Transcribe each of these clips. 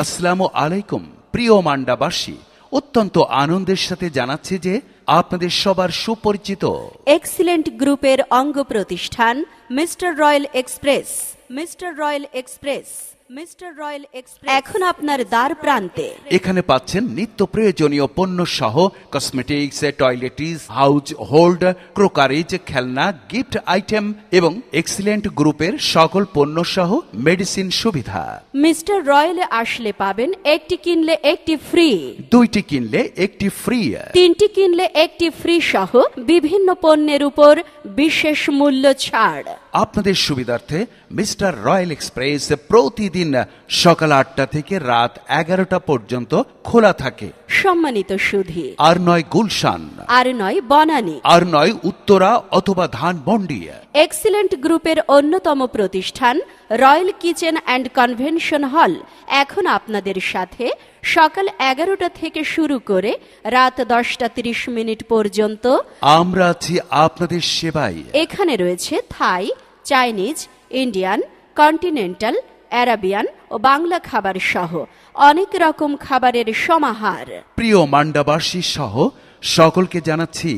আসসালামু আলাইকুম, প্রিয় মান্ডাবাসী। অত্যন্ত আনন্দের সাথে জানাচ্ছি যে আপনাদের সবার সুপরিচিত। এক্সিলেন্ট গ্রুপের অঙ্গ প্রতিষ্ঠান Mister Royal Express, Mister Royal Express. এখন আপনার দ্বার প্রান্তে। এখানে পাচ্ছেন নিত্য প্রয়োজনীয় পণ্য সহ cosmetics toiletries household crockeries খেলনা গিফট আইটেম এবং এক্সিলেন্ট গ্রুপের সকল পণ্য সহ মেডিসিন সুবিধা। মিস্টার রয়্যালে আসলে পাবেন একটি কিনলে একটি ফ্রি দুইটি কিনলে একটি ফ্রি তিনটি কিনলে একটি ফ্রি সহ বিভিন্ন পণ্যের উপর বিশেষ মূল্য ছাড়। আপনাদের সুবিধার্থে মিস্টার রয়্যাল এক্সপ্রেস প্রতিদিন সকাল আটটা থেকে রাত এগারোটা পর্যন্ত খোলা থাকে। সম্মানিত সুধী। আর নয় গুলশান। আর নয় বনানী। আর নয় উত্তরা অথবা ধানমন্ডি এক্সিলেন্ট গ্রুপের অন্যতম প্রতিষ্ঠান রয়্যাল কিচেন অ্যান্ড কনভেনশন হল এখন আপনাদের সাথে সকাল এগারোটা থেকে শুরু করে রাত দশটা তিরিশ মিনিট পর্যন্ত। আমরা আছি আপনাদের সেবায়। এখানে রয়েছে Thai Chinese Indian continental Arabian ও বাংলা খাবার সহ অনেক রকম খাবারের সমাহার। প্রিয় মান্ডাবাসী সহ সকলকে জানাচ্ছি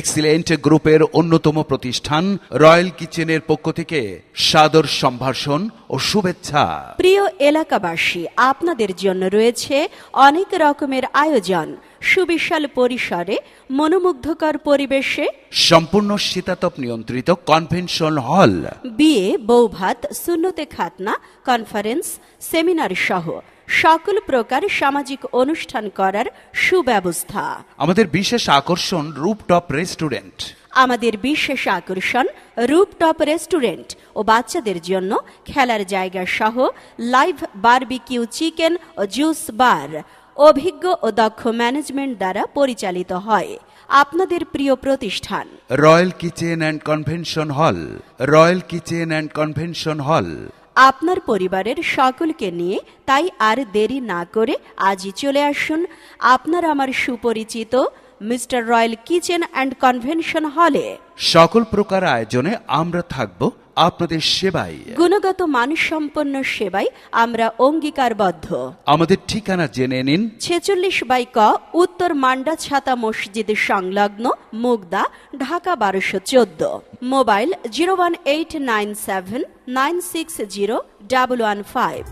এক্সিলেন্ট গ্রুপের অন্যতম প্রতিষ্ঠান রয়্যাল কিচেনের পক্ষ থেকে সাদর সম্ভাষণ ও শুভেচ্ছা। প্রিয় এলাকাবাসী আপনাদের জন্য রয়েছে অনেক রকমের আয়োজন। সুবিশাল পরিসরে মনোমুগ্ধকর পরিবেশে। সম্পূর্ণ শীতাতপ নিয়ন্ত্রিত কনভেনশন হল। বিয়ে বৌভাত সুন্নতে খাতনা কনফারেন্স সেমিনার সহ সকল প্রকার সামাজিক অনুষ্ঠান করার সুব্যবস্থা। আমাদের বিশেষ আকর্ষণ রূপটপ রেস্টুরেন্ট। আমাদের বিশেষ আকর্ষণ রুপটপ রেস্টুরেন্ট ও বাচ্চাদের জন্য খেলার জায়গা সহ লাইভ বারবিকিউ চিকেন ও জুস বার অভিজ্ঞ ও দক্ষ ম্যানেজমেন্ট দ্বারা পরিচালিত হয়। আপনাদের প্রিয় প্রতিষ্ঠান। Royal Kitchen and Convention Hall Royal Kitchen and Convention Hall আপনার পরিবারের সকলকে নিয়ে তাই আর দেরি না করে আজই চলে আসুন। আপনার আমার সুপরিচিত Mister Royal Kitchen and Convention হলে সকল প্রকার আয়োজনে আমরা থাকব আপনাদের সেবায়। গুণগত মানসম্পন্ন সেবায় আমরা অঙ্গীকারবদ্ধ। আমাদের ঠিকানা জেনে নিন। ছেচল্লিশ বাই ক উত্তর মান্ডা ছাতা মসজিদ সংলগ্ন মুগদা ঢাকা বারোশো চোদ্দ। Mobile zero one eight nine seven nine six zero double one five.